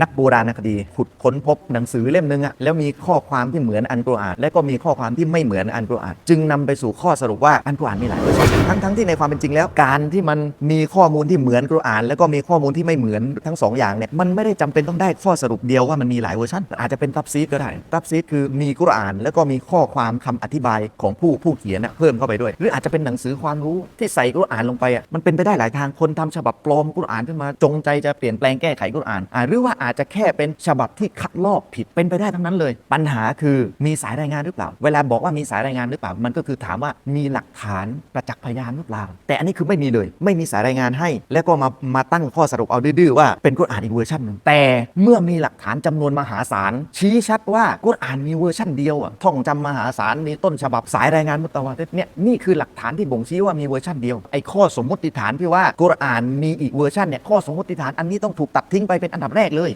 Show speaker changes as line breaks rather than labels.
นักโบราณคดีขุดค้นพบหนังสือเล่มนึงอะแล้วมีข้อความที่เหมือนอันกุรอานและก็มีข้อความที่ไม่เหมือนอันกุรอานจึงนำไปสู่ข้อสรุปว่าอันกุรอานมีหลายเวอร์ชันทั้งทั้งที่ในความเป็นจริงแล้ว การที่มันมีข้อมูลที่เหมือนกุรอาน แล้วก็มีข้อมูลที่ไม่เหมือนทั้งสองอย่างเนี่ยมันไม่ได้จำเป็นต้องได้ข้อสรุปเดียวว่ามันมีหลายเวอร์ชันอาจจะเป็นตับซีดก็ได้ตับซีดคือมีกุรอาน แล้วก็มีข้อความคำอธิบายของผู้ผู้เขียนน่ะเพิ่มเข้าไปด้วย หรืออาจจะเป็นหนังสือความรู้ที่ใส่กุรอานลงไปอะมันเป็นไปได้หลายทางคนทำฉบับปลอมกุรอานขึ้นมาจงใจจะเปลี่ยนแปลงแก้ไขกุรอานหรือว่าอาจจะแค่เป็นฉบับที่คัดลอกผิดเป็นไปได้ทั้งนั้นเลย ปัญหาคือมีสายรายงานหรือเปล่า เวลาบอกว่ามีสายรายงานหรือเปล่ามันก็คือถามว่ามีหลักฐานประจักษ์พยานหรือเปล่า แต่อันนี้คือไม่มีเลย ไม่มีสายรายงานให้ แล้วก็มามาตั้งข้อสรุปเอาดื้อว่าเป็นกุรอานอีกเวอร์ชันหนึ่งแต่เมื่อมีหลักฐานจำนวนมหาศาลชี้ชัดว่ากุรอานมีเวอร์ชันเดียวอะท่องจำมหาศาลมีต้นฉบับสายรายงานมุตะวาติรเนี่ยนี่คือหลักฐานที่บ่งชี้ว่ามีเวอร์ชันเดียวไอ้ข้อสมมติฐานที่ว่ากุรอานมีอีกเวอร์ชันเนี่ยข้อสมมติฐานอันนี้ต้องถูกตัดทิ้งไปเป็นอันดับแรกเลย